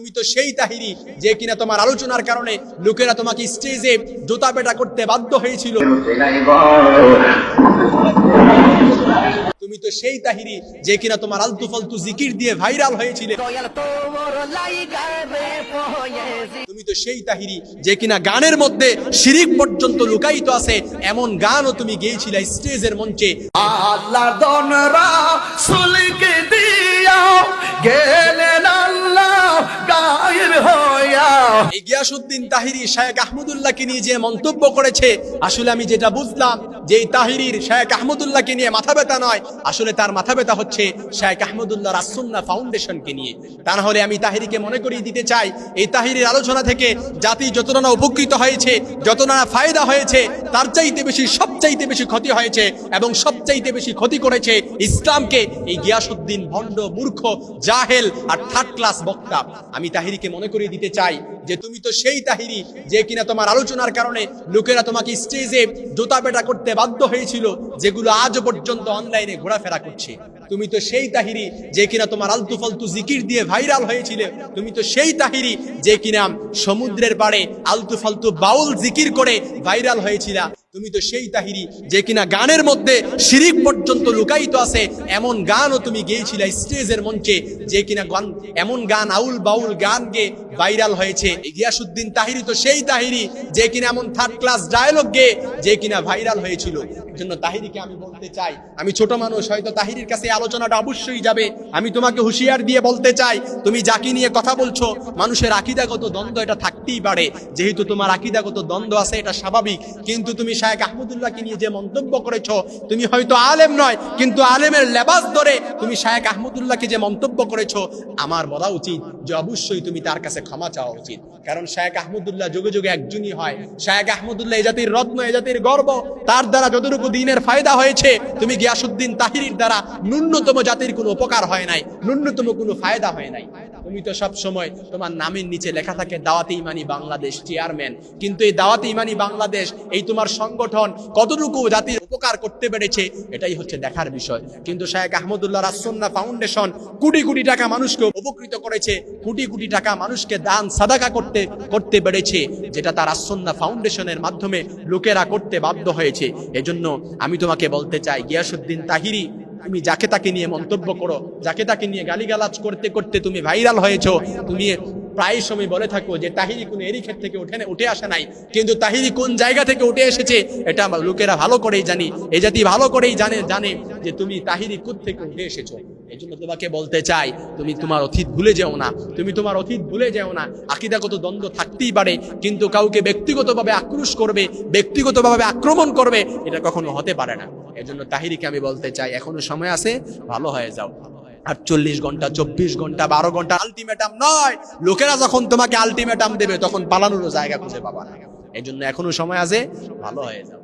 তুমি তো সেই তাহিরি যে কিনা তোমার আলোচনার কারণে লোকেরা তোমাকে স্টেজে জোতা পেটা করতে বাধ্য হয়েছিল। তুমি তো সেই তাহিরি যে কিনা তোমার আলতু ফালতু জিকির দিয়ে ভাইরাল হয়েছিল। তুমি তো সেই তাহিরি যে কিনা গানের মধ্যে শিরিক পর্যন্ত লুকায়িত আছে, এমন গানও তুমি গেয়েছিলে স্টেজের মঞ্চে। আল্লাহ তাহিরি শায়েক আহমদুল্লাহকে নিয়ে যে মন্তব্য করেছে, আসলে আমি যেটা বুঝলাম যে তাহিরির শায়েক আহমদুল্লাহকে নিয়ে মাথা ব্যথা নয়, আসলে তার মাথা ব্যথা হচ্ছে শায়েক আহমদুল্লাহ ফাউন্ডেশনকে নিয়ে। তা আমি তাহিরিকে মনে করিয়ে দিতে চাই, এই তাহিরির আলোচনা থেকে জাতি যতটা উপকৃত হয়েছে, যত না ফায়দা হয়েছে, তার চাইতে বেশি, সবচাইতে বেশি ক্ষতি হয়েছে এবং সবচাইতে বেশি ক্ষতি করেছে ইসলামকে এই গিয়াসুদ্দিন ভণ্ড মূর্খ জাহেল আর থার্ড ক্লাস বক্তা। আমি তাহিরিকে মনে করিয়ে দিতে চাই যে তুমি তো সেই তাহিরি যে কিনা তোমার আলোচনার কারণে লোকেরা তোমাকে স্টেজে জোতা পেটা করতে বাধ্য হয়েছিল, যেগুলো আজ পর্যন্ত অনলাইনে ঘোরাফেরা করছে। তুমি তো সেই তাহিরি যে কিনা তোমার আলতু ফালতু জিকির দিয়ে ভাইরাল হয়েছিল। তুমি তো সেই তাহিরি যে কিনা সমুদ্রের পাড়ে আলতু ফালতু বাউল জিকির করে ভাইরাল হয়েছিল। তুমি তো সেই তাহিরি যে কিনা গানের মধ্যে শিরিক পর্যন্ত লুকায়িত আছে, এমন গানও তুমি গেয়েছিলে স্টেজের মঞ্চে যে কিনা গান, এমন গান আউল বাউল গান গে ভাইরাল হয়েছে। গিয়াসুদ্দিন তাহিরি তো সেই তাহিরি যে কিনা এমন থার্ড ক্লাস ডায়লগ গে যে কিনা ভাইরাল হয়েছিল। জন্য তাহিরিকে আমি বলতে চাই, আমি ছোট মানুষ, হয়তো তাহিরির কাছে আলোচনাটা অবশ্যই যাবে। আমি তোমাকে হুঁশিয়ার দিয়ে বলতে চাই, তুমি যাকে নিয়ে কথা বলছো, মানুষের আকিদাগত দ্বন্দ্ব এটা থাকতেই পারে। যেহেতু তোমার আকিদাগত দ্বন্দ্ব আছে, এটা স্বাভাবিক, কিন্তু তুমি শায়েক আহমদুল্লাহকে নিয়ে যে মন্তব্য করেছ, তুমি হয়তো আলেম নয়, কিন্তু আলেমের লেবাস ধরে তুমি শায়েক আহমদুল্লাহকে যে মন্তব্য করেছ, আমার বলা উচিত যে অবশ্যই তুমি তার কাছে ক্ষমা চাওয়া উচিত। কারণ শায়েক আহমদুল্লাহ যুগে যুগে একজনই হয়। শায়েক আহমদুল্লাহ এ জাতির রত্ন, এ জাতির গর্ব, তার দ্বারা যতটুকু দিনের ফায়দা হয়েছে, তুমি গিয়াসুদ্দিন তাহিরির দ্বারা ন্যূনতম জাতির কোনো উপকার হয় নাই, ন্যূনতম কোনো ফায়দা হয় নাই। তুমি তো সব সময় তোমার নামের নিচে লেখা থাকে দাওয়াতে ইমানি বাংলাদেশ চেয়ারম্যান কিন্তু এই দাওয়াতে ইমানি বাংলাদেশ, এই তোমার সংগঠন কতটুকু জাতির উপকার করতে পেরেছে, এটাই হচ্ছে দেখার বিষয়। কিন্তু শায়েক আহমদুল্লাহ রাসন্না ফাউন্ডেশন কোটি কোটি টাকা মানুষকে উপকৃত করেছে, কোটি কোটি টাকা মানুষকে দান, সাদাকা করতে করতে পেরেছে, যেটা তার আসন্না ফাউন্ডেশনের মাধ্যমে লোকেরা করতে বাধ্য হয়েছে। এজন্য আমি তোমাকে বলতে চাই গিয়াসুদ্দিন তাহিরি তুমি যাকে তাকে নিয়ে মন্তব্য করো, যাকে তাকে নিয়ে গালিগালাজ করতে করতে তুমি ভাইরাল হয়েছো, তুমি প্রায় সময় বলে থাকো যে তাহিরি কোন এরই ক্ষেত্র থেকে উঠে উঠে আসে নাই, কিন্তু তাহিরি কোন জায়গা থেকে উঠে এসেছে, এটা আমরা লোকেরা ভালো করেই জানি। এই জাতি ভালো করেই জানে জানে যে তুমি তাহিরি কোথ থেকে উঠে এসেছ। এই জন্য তোমাকে বলতে চাই, তুমি তোমার অতীত ভুলে যেও না, তুমি তোমার অতীত ভুলে যেও না। আকিদাগত দ্বন্দ্ব থাকতেই পারে, কিন্তু কাউকে ব্যক্তিগতভাবে আক্রোশ করবে, ব্যক্তিগতভাবে আক্রমণ করবে, এটা কখনো হতে পারে না। এজন্য তাহিরিকে আমি বলতে চাই, এখনও সময় আছে? ভালো হয়ে যাও। আটচল্লিশ ঘণ্টা, চব্বিশ ঘণ্টা, বারো ঘণ্টা আলটিমেটাম নয়। লোকেরা যখন তোমাকে আলটিমেটাম দেবে, তখন পালানোর জায়গা খুঁজে পাবা না। এই জন্য এখনও সময় আছে, ভালো হয়ে যাও।